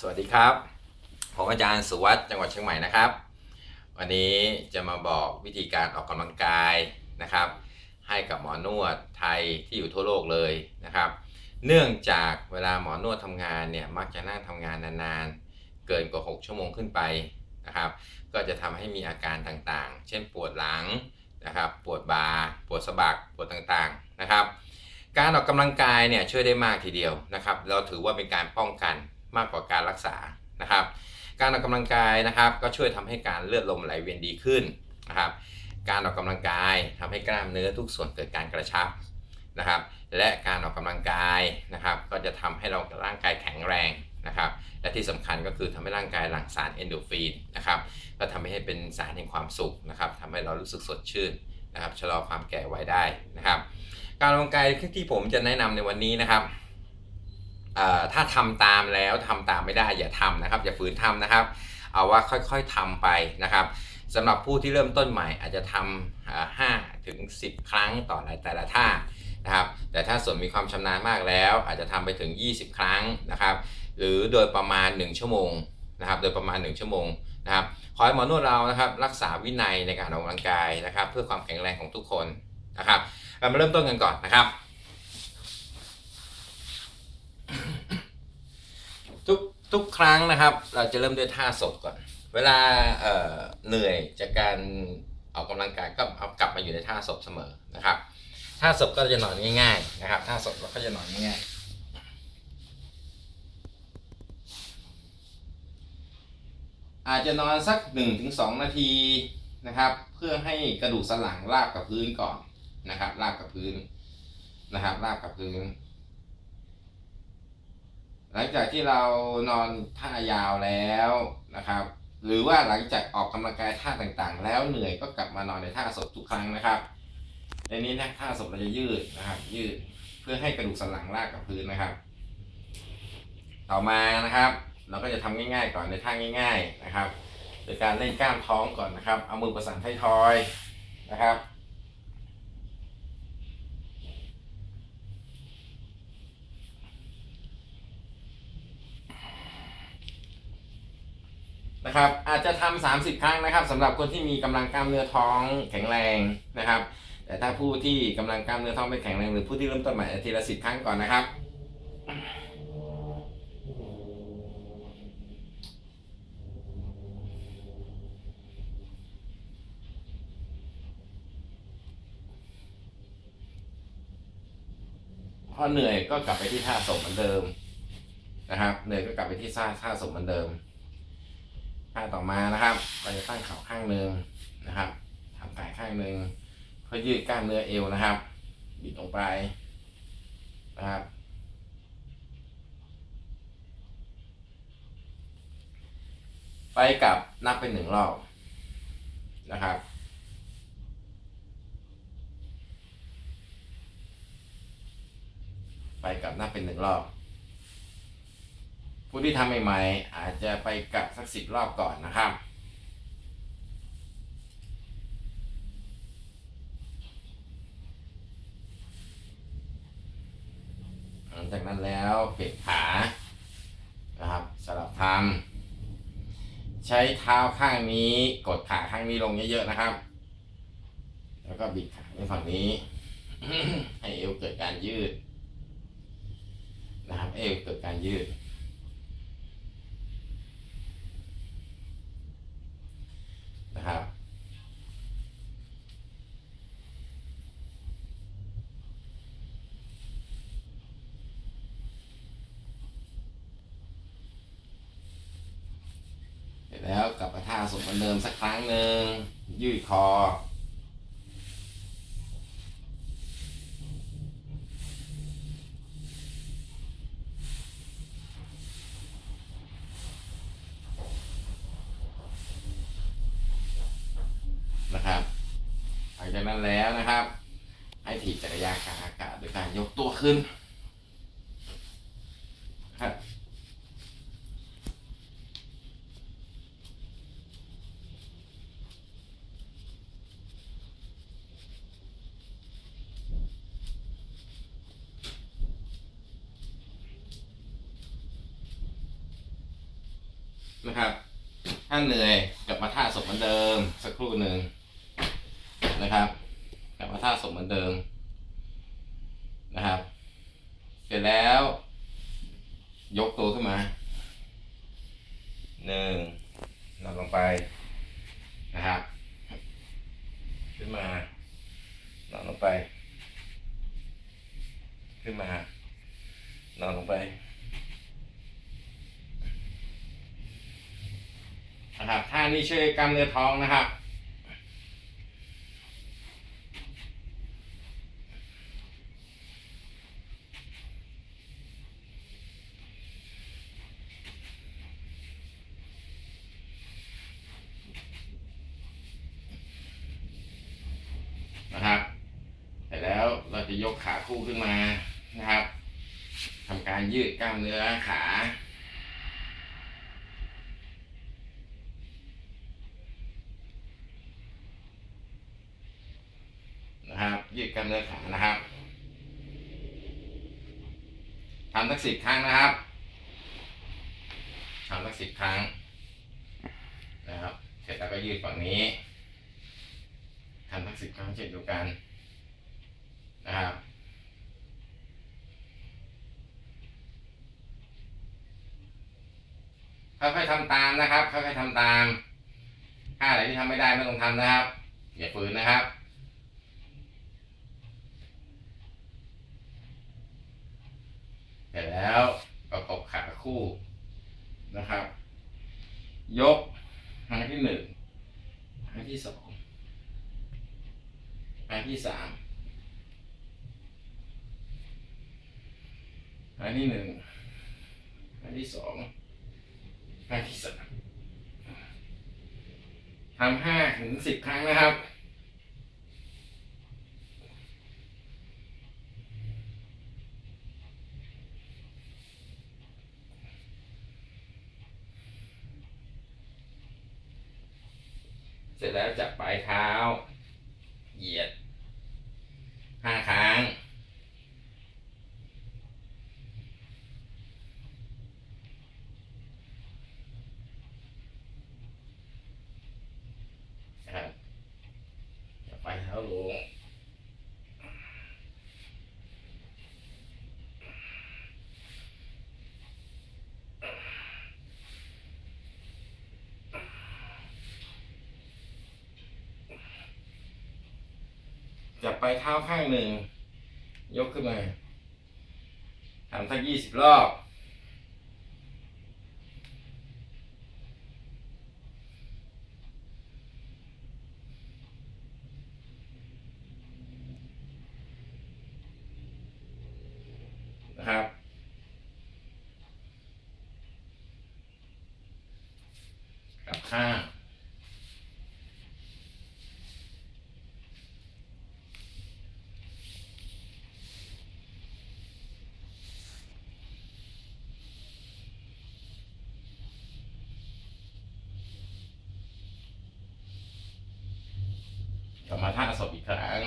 สวัสดีครับ ผมอาจารย์สุวัสด์จังหวัดเชียงใหม่นะครับ วันนี้จะมาบอกวิธีการออกกำลังกายนะครับ ให้กับหมอนวดไทยที่อยู่ทั่วโลกเลยนะครับ เนื่องจากเวลาหมอนวดทำงานเนี่ยมักจะนั่งทำงานนานๆ เกินกว่า 6 ชั่วโมงขึ้นไปนะครับ ก็จะทำให้มีอาการต่างๆ เช่นปวดหลังนะครับ ปวดบ่า ปวดสะบัก ปวดต่างๆนะครับ การออกกำลังกายเนี่ยช่วยได้มากทีเดียวนะครับ เราถือว่าเป็นการป้องกัน มากกว่าการรักษานะครับ การออกกำลังกายนะครับก็ช่วยทำให้การเลือดลมไหลเวียนดีขึ้นนะครับ การออกกำลังกายทำให้กล้ามเนื้อทุกส่วนเกิดการกระชับนะครับ และการออกกำลังกายนะครับ ก็จะทำให้เราร่างกายแข็งแรงนะครับ และที่สำคัญก็คือทำให้ร่างกายหลั่งสารเอนโดฟินนะครับก็ทำให้เป็นสารแห่งความสุขนะครับทำให้เรารู้สึกสดชื่นนะครับชะลอความแก่ไว้ได้นะครับ การออกกำลังกายที่ผมจะแนะนำในวันนี้นะครับ ถ้าทำตามแล้วทำตามไม่ได้อย่าทำนะครับ อย่าฝืนทำนะครับ เอาว่าค่อยๆทำไปนะครับสำหรับผู้ที่เริ่มต้นใหม่อาจจะทำห้าถึง10ครั้งต่อแต่ละท่านะครับ แต่ถ้าส่วนมีความชำนาญมากแล้ว อาจจะทำไปถึง 20 ครั้งนะครับ หรือโดยประมาณ 1 ชั่วโมงนะครับ โดยประมาณ 1 ชั่วโมงนะครับ ขอให้หมอนวดเรานะครับ รักษาวินัยในการออกกำลังกายนะครับ เพื่อความแข็งแรงของทุกคนนะครับ เรามาเริ่มต้นกันก่อนนะครับ ทุกทุกครั้งนะครับ เราจะเริ่มด้วยท่าศพก่อน เวลาเเหนื่อยจากการออกกำลังกายก็เอากลับมาอยู่ในท่าศพเสมอนะครับท่าศพก็จะนอนง่ายๆนะครับท่าศพเราก็จะนอนง่ายๆอาจจะนอนสัก 1-2 นาทีนะครับ เพื่อให้กระดูกสันหลังราบกับพื้นก่อนนะครับ ราบกับพื้นนะครับ ราบกับพื้น ลังจากที่เรานอนท่ายาวแล้วนะครับ หรือว่าหลังจากออกกำลังกายท่าต่างๆ แล้วเหนื่อยก็กลับมานอนในท่าศพทุกครั้งนะครับในนี้นะท่าศพเราจะยืดนะครับ ยืดเพื่อให้กระดูกสันหลังราบกับพื้นนะครับ ต่อมานะครับ เราก็จะทำง่าย ๆ ก่อนในท่าง่าย ๆนะครับ โดยการเล่นกล้ามท้องก่อนนะครับ เอามือประสานท้ายทอยนะครับ นะครับอาจจะทำ30 ครั้งนะครับสำหรับคนที่มีกำลังกล้ามเนื้อท้องแข็งแรงนะครับ แต่ถ้าผู้ที่กำลังกล้ามเนื้อท้องไม่แข็งแรงหรือผู้ที่เริ่มต้นใหม่ทีละสิบครั้งก่อนนะครับพอเหนื่อยก็กลับไปที่ท่าศพเหมือนเดิมนะครับ เหนื่อยก็กลับไปที่ท่าท่าศพเหมือนเดิม ท่าต่อมานะครับ เราจะตั้งเข่าข้างหนึ่งนะครับทำกายข้างหนึ่งเพื่อยืดกล้ามเนื้อเอวนะครับบิดลงไปนะครับ ไปกลับนับเป็นหนึ่งรอบนะครับไปกลับนับเป็นหนึ่งรอบ ผู้ที่ทำใหม่ๆอาจจะไปกลับสักสิบรอบก่อนนะครับหลังจากนั้นแล้วเปลี่ยนขานะครับสลับทำใช้เท้าข้างนี้กดขาข้างนี้ลงเยอะๆนะครับ แล้วก็บิดขาไปฝั่งนี้ ให้เอวเกิดการยืดนะครับเอวเกิดการยืด นะครับ เสร็จแล้วกลับมาท่าสมเหมือ นสักครั้งหนึ่งยืดคอ นะครับหลังจากนั้นแล้วนะครับ ให้ถีบจักรยานกลางอากาศโดยการยกตัวขึ้นครับ นะครับ ถ้าเหนื่อยกลับมาท่าศพเหมือนเดิม สักครู่หนึ่งนะครับ กลับมาท่าศพเหมือนเดิมนะครับ เสร็จแล้ว ยกตัวขึ้นมาหนึ่งนอนลงไปนะครับ ขึ้นมานอนลงไป ขึ้นมา นอนลงไปนะครับท่านี้ช่วยกล้ามเนื้อท้องนะครับ นะครับเสร็จแล้วเราจะยกขาคู่ขึ้นมานะครับทำการยืดกล้ามเนื้อขา นะครับ ยืดกล้ามเนื้อขานะครับทำสั กสิบครั้งนะครับทำสักสิบครั้ง นะครับ เสร็จแล้วก็ยืดฝั่งนี้ทำทั้งสิบครั้งเช่นเดียวกันนะครับค่อยๆทำตามนะครับค่อยๆทำตาม ถ้าอะไรที่ทำไม่ได้ไม่ต้องทำนะครับ อย่าฝืนนะครับ เส ร็จแล้วประกบขาคู่นะครับ ยกครั้งที่หนึ่งครั้งที่สองครั้งที่สามครั้งที่หนึ่งครั้งที่สองครั้งที่สามทำห้าถึงสิบครั้งนะครับ เสร็จแล้วจับปลายเท้า เหยียดห้าครั้ง นะครับจับปลายเท้าลง จับปเท้าข้างหนึ่ง ยกขึ้นมาทำสักยี่สิบรอบนะครับกลับข้าง กลับมาท่าศพอีกครั้ง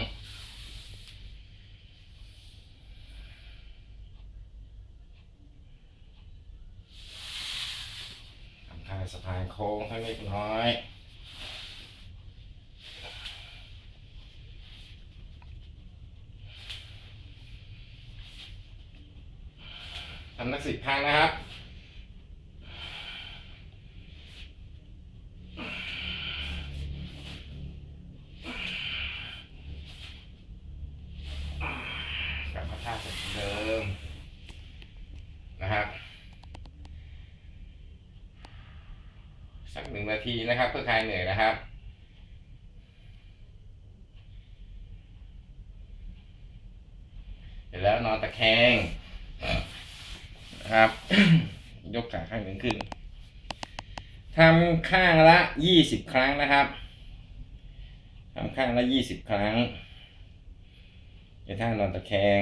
ทำท่าสะพานโค้งสักเล็กน้อยทำนักสิบครั้งนะครับ กลับมาท่าเดิมนะครับ สักหนึ่งนา ทีนะครับ เพื่อคลายเหนื่อยนะครับเสร็จแล้วนอนตะแคงนะครับ ยกขาข้างหนึ่งขึ้นทำข้างละยี่สิบครั้งนะครับทำข้างละยี่สิบครั้งในท่านอนตะแคง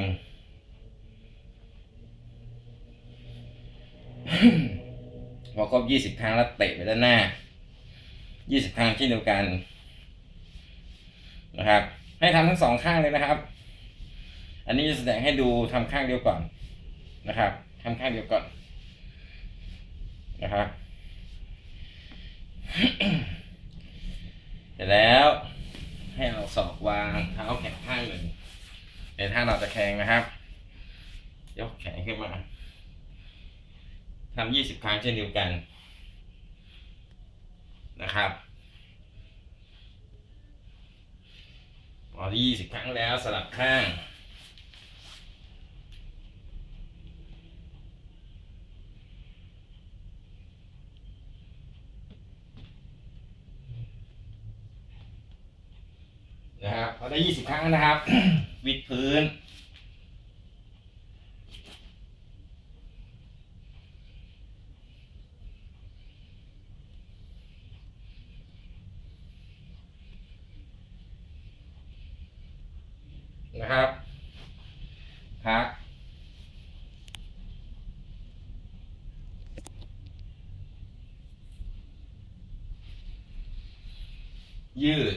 พอครบยี่สิบครั้งแล้วเตะไปด้านหน้า ยี่สิบครั้งเช่นเดียวกันนะครับ ให้ทำทั้งสองข้างเลยนะครับ อันนี้จะแสดงให้ดูทำข้างเดียวก่อนนะครับทำข้างเดียวก่อนนะครับเสร็จแล้วให้เราศอกวางเท้าแขนข้างหนึ่งในท่านอนตะแคงนะครับ ยกแขนขึ้นมาทำยี่สิบครั้งเช่นเดียวกัน นะครับพอที่ยี่สิบครั้งแล้วสลับข้างนะครับพอได้ยี่สิบครั้งนะครับ วิดพื้น นะครับพักยืด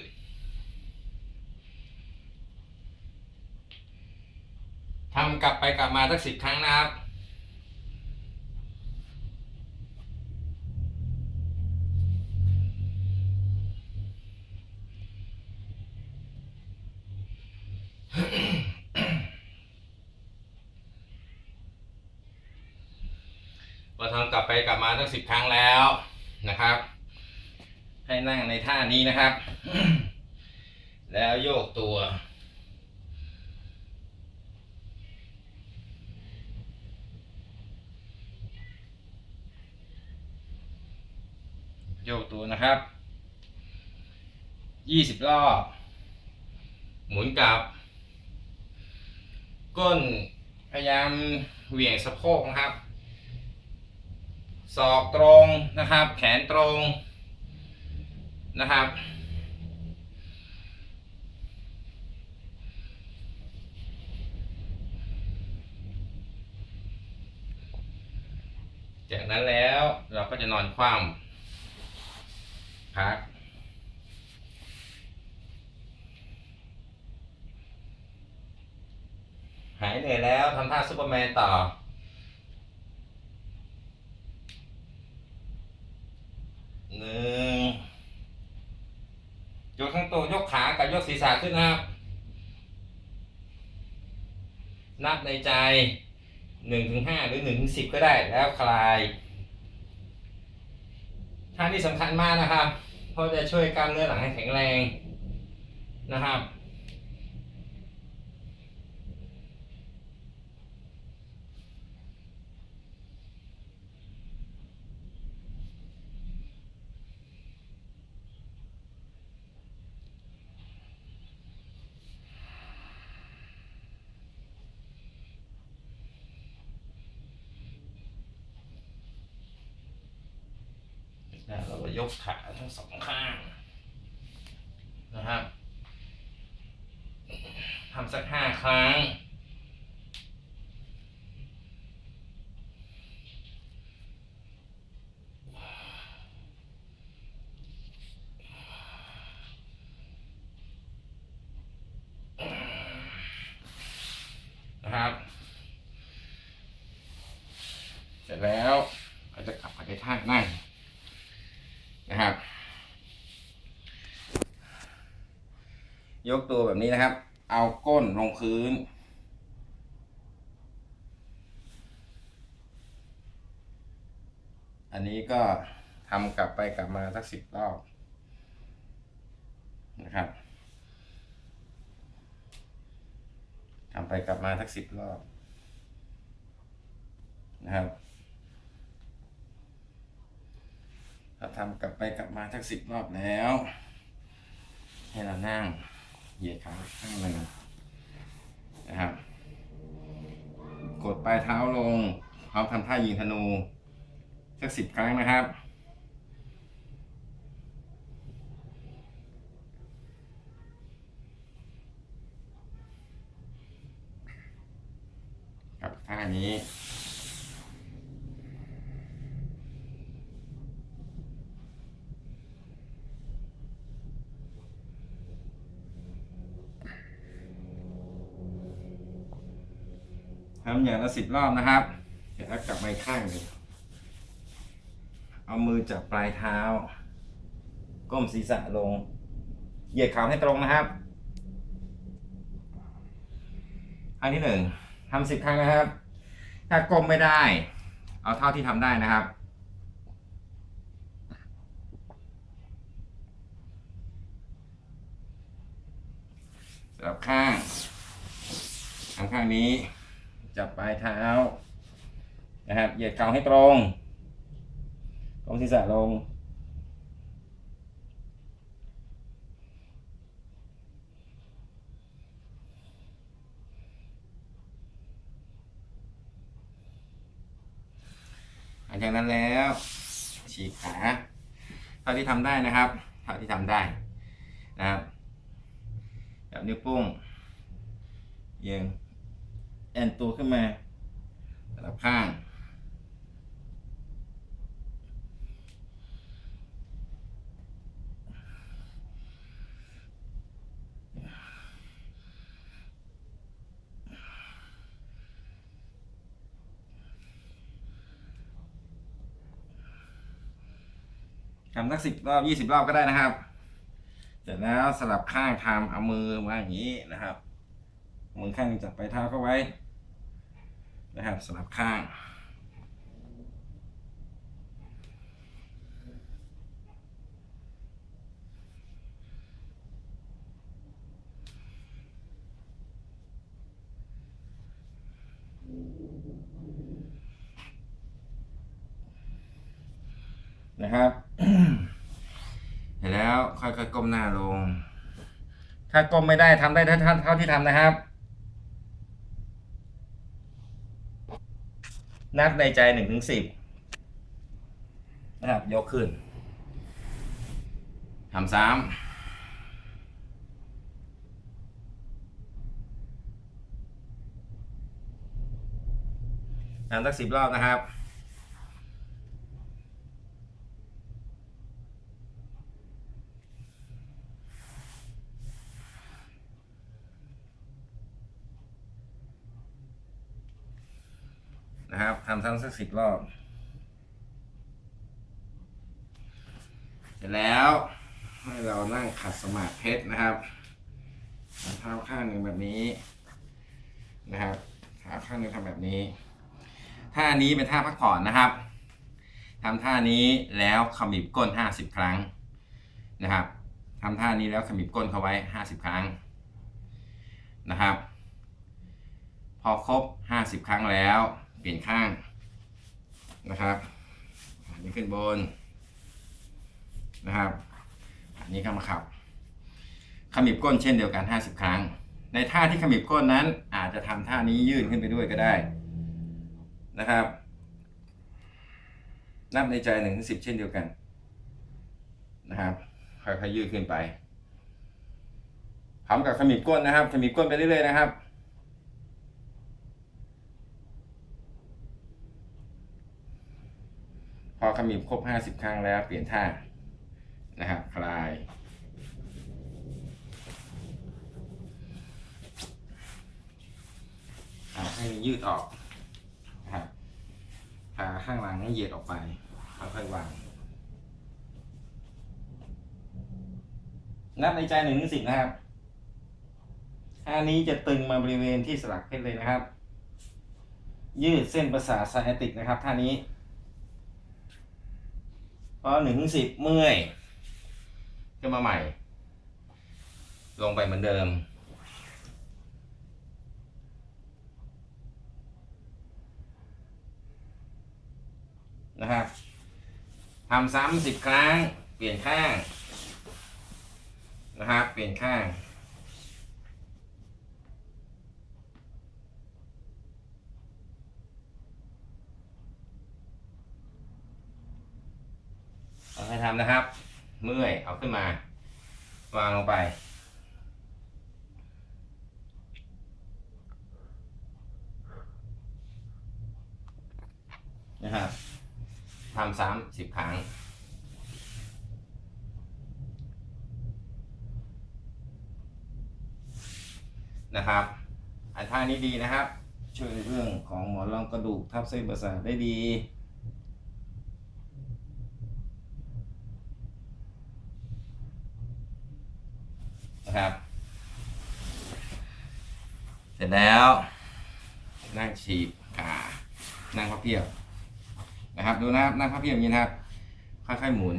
ทำกลับไปกลับมาสักสิบครั้งนะครับ ไปกลับมาตั้งสิบครั้งแล้วนะครับ ให้นั่งในท่านี้นะครับ แล้วโยกตัว โยกตัวนะครับยี่สิบรอบ หมุนกลับ ก้นพยายามเหวี่ยงสะโพกนะครับ ศอกตรงนะครับ แขนตรงนะครับ จากนั้นแล้วเราก็จะนอนคว่ำพักหายเหนื่อยแล้วทำท่าซูเปอร์แมนต่อ หนึ่งยกทั้งตัวยกขากับยกศีรษะขึ้นนะครับ นับในใจหนึ่งถึงห้าหรือหนึ่งถึงสิบก็ได้แล้วคลายท่านี้สำคัญมากนะครับ เพราะจะช่วยกล้ามเนื้อหลังให้แข็งแรงนะครับ แล้วเรา กขาทั้งสองข้างนะครับทำสักห้าครั้ง นะครับ เสร็จแล้วเราจะกลับมาในท่านั่ง นะครับ ยกตัวแบบนี้นะครับ เอาก้นลงพื้น อันนี้ก็ทำกลับไปกลับมาสักสิบรอบนะครับทำไปกลับมาสักสิบรอบนะครับเราทำกลับไปกลับมาทั้งสิบรอบแล้ว ให้เรานั่ง เหยียดขาข้างหนึ่งนะครับ กดปลายเท้าลงพร้อมทำท่ายิงธนู สักสิบครั้งนะครับกับท่านี้ ทำอย่าง ละสิบรอบนะครับเสร็จแล้วกลับมาข้างหนึ่งเอามือจับปลายเท้า ก้มศีรษะลง เหยียดเข่าให้ตรงนะครับครั้งที่หนึ่งทำสิบครั้งนะครับ ถ้าก้มไม่ได้ เอาเท่าที่ทำได้นะครับสลับข้างทำข้างนี้ จับปลายเท้านะครับเหยียดเข่าให้ตรงตรงศีรษะลง หลังจากนั้นแล้วฉีกขาเท่าที่ทำได้นะครับเท่าที่ทำได้นะครับแบบนิ้วโป้งเอียง แอนตัวขึ้นมาสลับข้าง ทำสักสิบรอบยี่สิบรอบก็ได้นะครับ เสร็จแล้วสลับข้างทำเอามือมาอย่างนี้นะครับ มือข้างนึงจับไปเท้าเข้าไว้ นะครับสลับข้าง นะครับเสร็จแล้วค่อยๆก้มหน้าลง ถ้าก้มไม่ได้ทำได้เท่าเท่าเท่าที่ทำนะครับ นับในใจหนึ่งถึงสิบนะครับ ยกขึ้นทำซ้ำทำสักสิบรอบนะครับ นะครับทำซ้ำสักสิบรอบ เสร็จแล้ว ให้เรานั่งขัดสมาธิเพชรนะครับเอาเท้าข้างหนึ่งแบบนี้นะครับเท้าข้างหนึ่งทำแบบนี้ ท่านี้เป็นท่าพักผ่อนนะครับทำท่านี้แล้วขมิบก้นห้าสิบครั้งนะครับทำท่านี้แล้วขมิบก้นเข้าไว้ห้าสิบครั้งนะครับ พอครบ 50 ครั้งแล้ว เปลี่ยนข้าง นะครับ อันนี้ขึ้นบนนะครับ อันนี้ข้ามาขับขมิบก้นเช่นเดียวกัน 50 ครั้ง ในท่าที่ขมิบก้นนั้นอาจจะทำท่านี้ยื่นขึ้นไปด้วยก็ได้นะครับ นับในใจ1นถึงสิบเช่นเดียวกันนะครับค่อยๆยืดขึ้นไปพร้อมกับขมิบก้นนะครับขมิบก้นไปเรื่อยๆนะครับ อขมิบครบ50ครั้งแล้วเปลี่ยนท่านะครับคลาย ให้ยืดออกนะครับขาข้างหลังเหยียดออกไปค่อยๆวาง นับในใจหนึ่งถึงสิบนะครับท่านี้จะตึงมาบริเวณที่สลักเพชรเลยนะครับ ยืดเส้นประสาทไซแอติกนะครับท่านี้ พอหนึ่งสิบเมื่อยขึ้นมาใหม่ ลงไปเหมือนเดิม นะครับทำซ้ำสิบครั้ง เปลี่ยนข้าง นะครับ เปลี่ยนข้าง ให้ทำนะครับ เมื่อยเอาขึ้นมา วางลงไป นะครับทำซ้ำสิบครั้งนะครับอันท่านี้ดีนะครับ ช่วยในเรื่องของหมอนรองกระดูกทับเส้นประสาทได้ดี นะครับ เส ร็จแล้ว นั่งฉีกขานั่งพับเพียบนะครับ ดูนะครับ นั่งพับเพียบอย่างนี้นะครับ ค่อยๆหมุน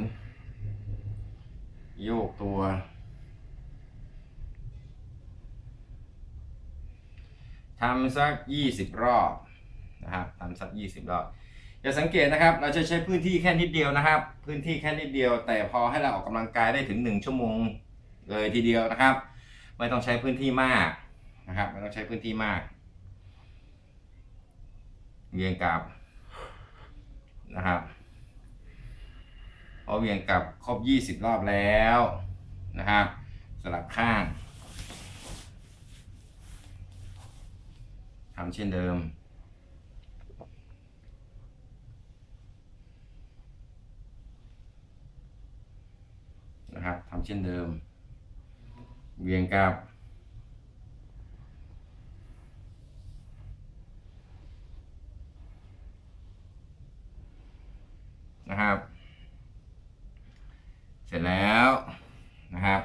โยกตัว ทำสักยี่สิบรอบนะครับทำสักยี่สิบรอบอย่าสังเกตนะครับ เราจะใช้พื้นที่แค่นิดเดียวนะครับ พื้นที่แค่นิดเดียว แต่พอให้เราออกกำลังกายได้ถึงหนึ่งชั่วโมงเลยทีเดียวนะครับ ไม่ต้องใช้พื้นที่มาก นะครับไม่ต้องใช้พื้นที่มาก เวียงกลับนะครับพอเวียงกลับครบยี่สิบรอบแล้วนะครับสลับข้างทำเช่นเดิมนะครับทำเช่นเดิม เวียงกลับ นะครับ เสร็จแล้วนะครับ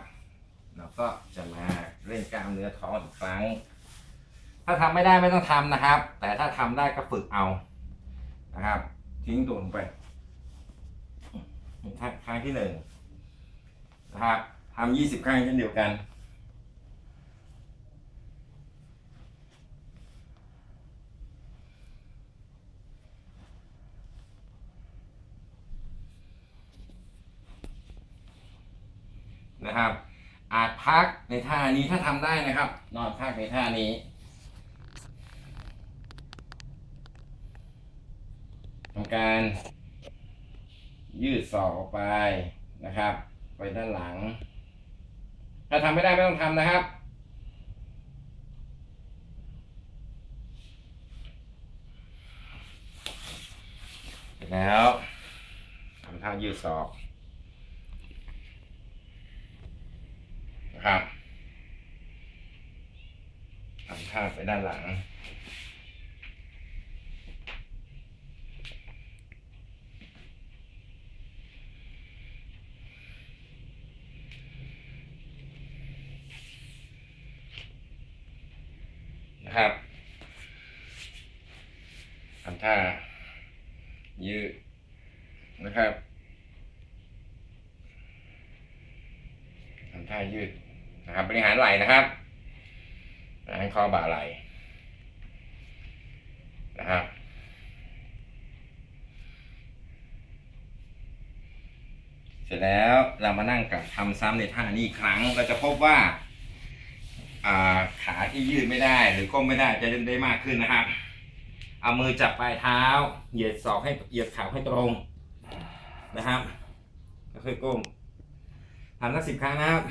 เราก็จะมาเล่นกล้ามเนื้อท้องอีกครั้ง ถ้าทำไม่ได้ไม่ต้องทำนะครับ แต่ถ้าทำได้ก็ฝึกเอานะครับ ทิ้งตัวลงไปครั้งที่หนึ่งนะครับทำยี่สิบครั้งเช่นเดียวกัน นะครับ อาจพักในท่านี้ถ้าทำได้นะครับ นอนพักในท่านี้ทำการยืดศอกออกไปนะครับ ไปด้านหลัง ถ้าทำไม่ได้ไม่ต้องทำนะครับ เสร็จแล้วทำท่ายืดศอก นะ ครับทำท่าไปด้านหลัง นะครับทำท่ายืดนะครับทำท่ายืดนะครับบริหารไหล่นะครับ บริหาอบ่าไหลนะครับเสร็จแล้วเรามานั่งกับทำซ้ำในท่านี้อีกครั้งเราจะพบว่าขาที่ยืดไม่ได้หรือก้มไม่ได้จะเล่นได้มากขึ้นนะครับ เอามือจับปลายเท้า เหยียดศอกให้เหยียดขาให้ตรงนะครับค่อยก้มทำสักสิบครั้งนะครับ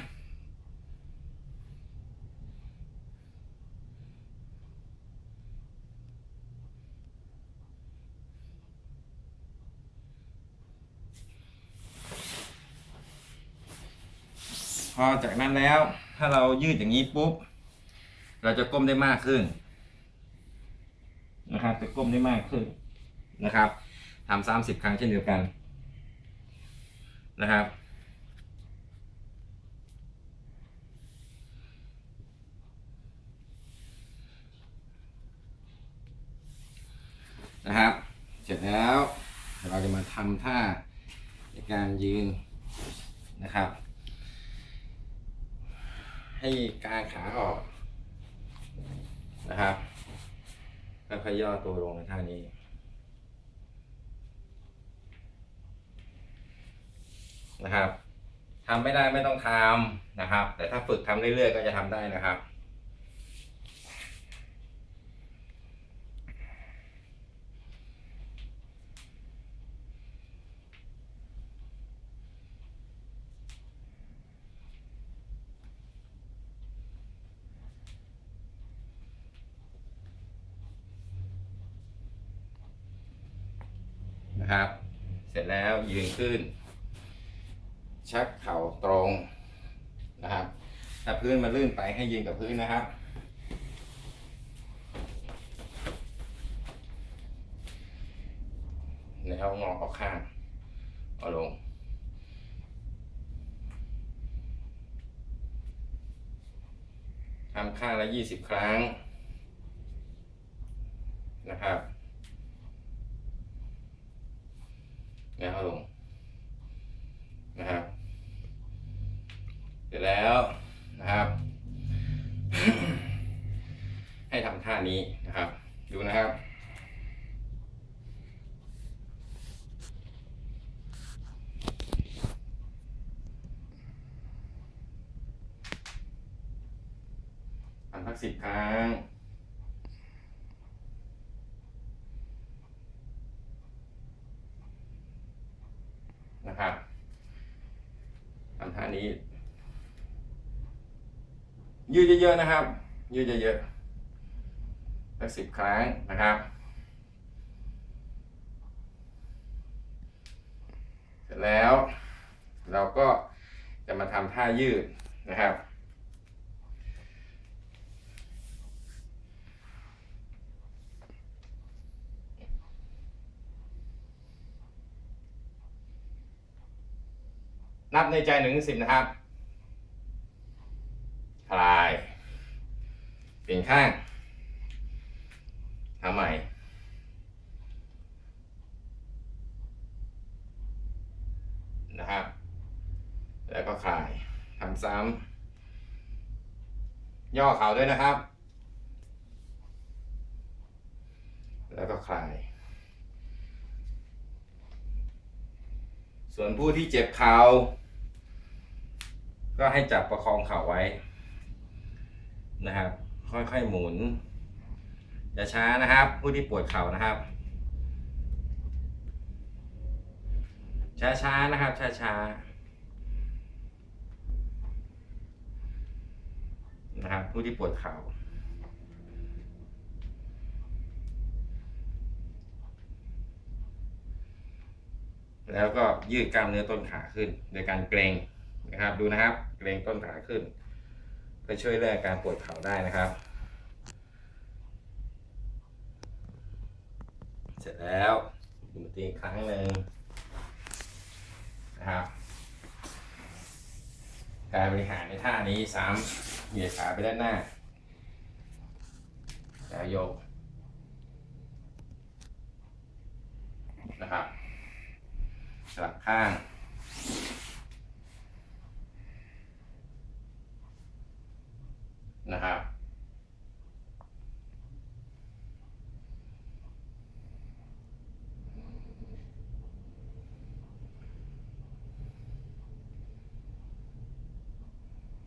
พอจากนั้นแล้วถ้าเรายืดอย่างนี้ปุ๊บ เราจะก้มได้มากขึ้น นะครับ จะก้มได้มากขึ้นนะครับทำสามสิบครั้งเช่นเดียวกันนะครับ นะครับ เสร็จแล้วเราจะมาทำท่าในการยืนนะครับ ให้กางขาออกนะครับ แล้วค่อยย่อตัวลงในท่านี้ นะครับทำไม่ได้ไม่ต้องทำนะครับ แต่ถ้าฝึกทำเรื่อยๆก็จะทำได้นะครับ นะครับ เสร็จแล้วยืนขึ้น ชักเข่าตรงนะครับ ถ้าพื้นมันลื่นไปให้ยืนกับพื้นนะครับ แล้วงอออกข้างเอาลงทำข้างละยี่สิบครั้งนะครับ แล้วเอาลงนะครับ เสร็จแล้วนะครับ ให้ทำท่านี้นะครับ ดูนะครับ ทำสักสิบครั้ง นะครับทำท่านี้ ยืดเยอะๆนะครับ ยืดเยอะๆสักสิบครั้งนะครับ เสร็จแล้ว เราก็จะมาทำท่ายืดนะครับนับในใจหนึ่งถึงสิบนะครับ คลาย เปลี่ ยนข้างทำใหม่นะครับ แล้วก็คลายทำซ้ำย่อเข่าด้วยนะครับ แล้วก็คลาย ส่วนผู้ที่เจ็บเข่าก็ให้จับประคองเข่าไว้นะครับ ค่อยๆหมุน อย่าช้านะครับ ผู้ที่ปวดเข่านะครับ ช้าๆนะครับ ช้าๆนะครับ ผู้ที่ปวดเข่าแล้วก็ยืดกล้ามเนื้อต้นขาขึ้นโดยการเกรงนะครับ ดูนะครับ เกรงต้นขาขึ้น เพื่อช่วยเรื่องอาการปวดเข่าได้นะครับ เสร็จแล้วดูตีอีครั้งหนึ่งนะครับ การบริหารในท่านี้ซ้ำเหยียดขาไปด้านหน้า แล้วยกนะครับสลับข้าง นะครับ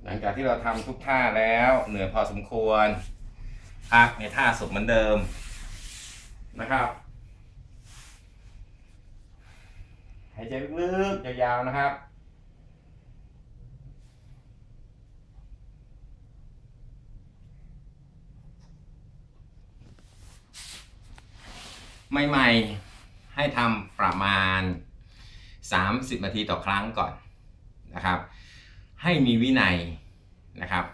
หลังจากที่เราทำทุกท่าแล้วเหนื่อยพอสมควร พักในท่าสุดเหมือนเดิมนะครับหายใจลึกๆยาวๆนะครับ ใหม่ๆให้ทำประมาณ 30 นาทีต่อครั้งก่อนนะครับ ให้มีวินัยนะครับ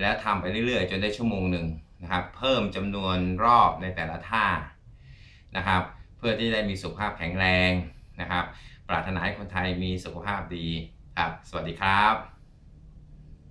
แล้วทำไปเรื่อยๆ จนได้ชั่วโมงหนึ่งนะครับ เพิ่มจำนวนรอบในแต่ละท่านะครับ เพื่อที่ได้มีสุขภาพแข็งแรงนะครับ ปรารถนาให้คนไทยมีสุขภาพดีครับ สวัสดีครับ